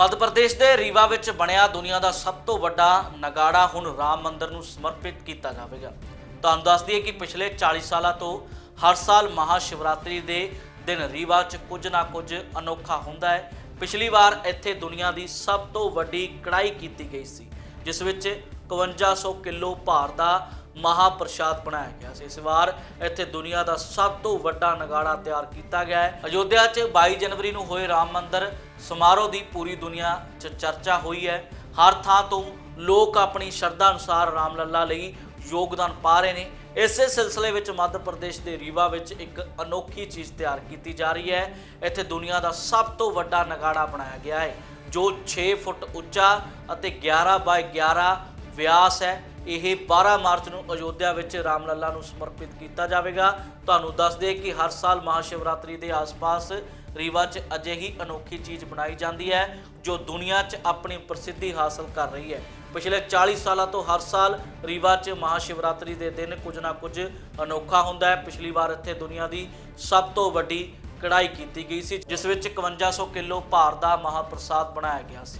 ਮੱਧ ਪ੍ਰਦੇਸ਼ ਦੇ ਰੀਵਾ ਵਿੱਚ ਬਣਿਆ ਦੁਨੀਆ ਦਾ ਸਭ ਤੋਂ ਵੱਡਾ ਨਗਾੜਾ ਹੁਣ ਰਾਮ ਮੰਦਿਰ ਨੂੰ ਸਮਰਪਿਤ ਕੀਤਾ ਜਾਵੇਗਾ। ਤੁਹਾਨੂੰ ਦੱਸ ਦਈਏ ਕਿ ਪਿਛਲੇ 40 ਸਾਲਾਂ ਤੋਂ ਹਰ ਸਾਲ ਮਹਾ ਸ਼ਿਵਰਾਤਰੀ ਦੇ ਦਿਨ ਰੀਵਾ 'ਚ ਕੁਝ ਨਾ ਕੁਝ ਅਨੋਖਾ ਹੁੰਦਾ ਹੈ। ਪਿਛਲੀ ਵਾਰ ਇੱਥੇ ਦੁਨੀਆ ਦੀ ਸਭ ਤੋਂ ਵੱਡੀ ਕੜਾਈ ਕੀਤੀ ਗਈ ਸੀ, ਜਿਸ ਵਿੱਚ 5100 ਕਿਲੋ ਭਾਰ ਦਾ ਮਹਾਪ੍ਰਸ਼ਾਦ ਬਣਾਇਆ ਗਿਆ ਸੀ। ਇਸ ਵਾਰ ਇੱਥੇ ਦੁਨੀਆ ਦਾ ਸਭ ਤੋਂ ਵੱਡਾ ਨਗਾੜਾ ਤਿਆਰ ਕੀਤਾ ਗਿਆ ਹੈ। ਅਯੋਧਿਆ 'ਚ 22 ਜਨਵਰੀ ਨੂੰ ਹੋਏ ਰਾਮ ਮੰਦਰ ਸਮਾਰੋਹ ਦੀ ਪੂਰੀ ਦੁਨੀਆ 'ਚ ਚਰਚਾ ਹੋਈ ਹੈ। ਹਰ ਥਾਂ ਤੋਂ ਲੋਕ ਆਪਣੀ ਸ਼ਰਧਾ ਅਨੁਸਾਰ ਰਾਮ ਲੱਲਾ ਲਈ ਯੋਗਦਾਨ ਪਾ ਰਹੇ ਨੇ। ਇਸੇ ਸਿਲਸਿਲੇ ਵਿੱਚ ਮੱਧ ਪ੍ਰਦੇਸ਼ ਦੇ ਰੀਵਾ ਵਿੱਚ ਇੱਕ ਅਨੋਖੀ ਚੀਜ਼ ਤਿਆਰ ਕੀਤੀ ਜਾ ਰਹੀ ਹੈ। ਇੱਥੇ ਦੁਨੀਆ ਦਾ ਸਭ ਤੋਂ ਵੱਡਾ ਨਗਾੜਾ ਬਣਾਇਆ ਗਿਆ ਹੈ। ਜੋ 6 ਫੁੱਟ ਉੱਚਾ ਅਤੇ 11 ਬਾਈ 11 ਵਿਆਸ ਹੈ। ਇਹ 12 ਮਾਰਚ ਨੂੰ ਅਯੋਧਿਆ ਵਿੱਚ ਰਾਮ ਲੱਲਾ ਨੂੰ ਸਮਰਪਿਤ ਕੀਤਾ ਜਾਵੇਗਾ। ਤੁਹਾਨੂੰ ਦੱਸ ਦੇ ਕਿ ਹਰ ਸਾਲ ਮਹਾਸ਼ਿਵਰਾਤਰੀ ਦੇ ਆਸ-ਪਾਸ ਰੀਵਾ 'ਚ ਅਜਿਹੀ ਅਨੋਖੀ ਚੀਜ਼ ਬਣਾਈ ਜਾਂਦੀ ਹੈ, ਜੋ ਦੁਨੀਆ 'ਚ ਆਪਣੀ ਪ੍ਰਸਿੱਧੀ ਹਾਸਲ ਕਰ ਰਹੀ ਹੈ। ਪਿਛਲੇ 40 ਸਾਲਾਂ ਤੋਂ ਹਰ ਸਾਲ ਰੀਵਾ 'ਚ ਮਹਾਸ਼ਿਵਰਾਤਰੀ ਦੇ ਦਿਨ ਕੁਝ ਨਾ ਕੁਝ ਅਨੋਖਾ ਹੁੰਦਾ ਹੈ। ਪਿਛਲੀ ਵਾਰ ਇੱਥੇ ਦੁਨੀਆ ਦੀ ਸਭ ਤੋਂ ਵੱਡੀ ਕੜਾਈ ਕੀਤੀ ਗਈ ਸੀ, ਜਿਸ ਵਿੱਚ 5100 ਕਿਲੋ ਭਾਰ ਦਾ ਮਹਾਪ੍ਰਸਾਦ ਬਣਾਇਆ ਗਿਆ ਸੀ।